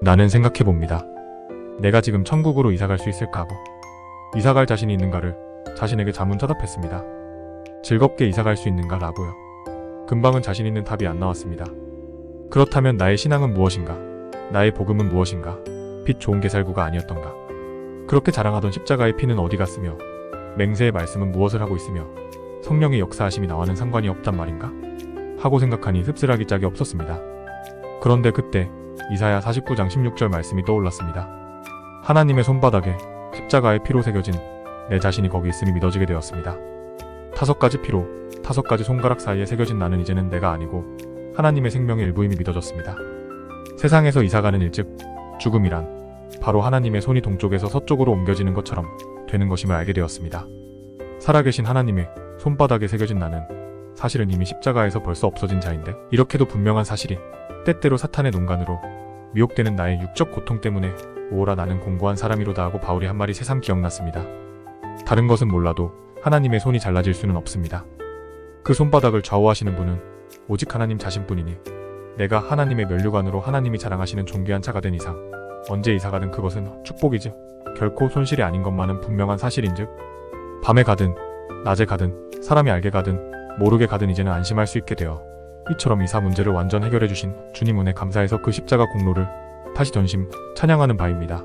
나는 생각해 봅니다. 내가 지금 천국으로 이사 갈 수 있을까 하고 이사 갈 자신이 있는가를 자신에게 자문자답했습니다. 즐겁게 이사 갈 수 있는가 라고요. 금방은 자신 있는 답이 안 나왔습니다. 그렇다면 나의 신앙은 무엇인가? 나의 복음은 무엇인가? 빛 좋은 게살구가 아니었던가? 그렇게 자랑하던 십자가의 피는 어디 갔으며 맹세의 말씀은 무엇을 하고 있으며 성령의 역사하심이 나와는 상관이 없단 말인가? 하고 생각하니 씁쓸하기 짝이 없었습니다. 그런데 그때 이사야 49장 16절 말씀이 떠올랐습니다. 하나님의 손바닥에 십자가의 피로 새겨진 내 자신이 거기 있음이 믿어지게 되었습니다. 타석 가지 피로 타석 가지 손가락 사이에 새겨진 나는 이제는 내가 아니고 하나님의 생명의 일부임이 믿어졌습니다. 세상에서 이사가는 일즉 죽음이란 바로 하나님의 손이 동쪽에서 서쪽으로 옮겨지는 것처럼 되는 것임을 알게 되었습니다. 살아계신 하나님의 손바닥에 새겨진 나는 사실은 이미 십자가에서 벌써 없어진 자인데 이렇게도 분명한 사실이 때때로 사탄의 농간으로 미혹되는 나의 육적 고통 때문에 오라 나는 공고한 사람이로다 하고 바울이 한 말이 새삼 기억났습니다. 다른 것은 몰라도 하나님의 손이 잘라질 수는 없습니다. 그 손바닥을 좌우하시는 분은 오직 하나님 자신뿐이니 내가 하나님의 면류관으로 하나님이 자랑하시는 존귀한 차가 된 이상 언제 이사가든 그것은 축복이지 결코 손실이 아닌 것만은 분명한 사실인즉 밤에 가든 낮에 가든 사람이 알게 가든 모르게 가든 이제는 안심할 수 있게 되어 이처럼 이사 문제를 완전 해결해 주신 주님 은혜 감사해서 그 십자가 공로를 다시 전심 찬양하는 바입니다.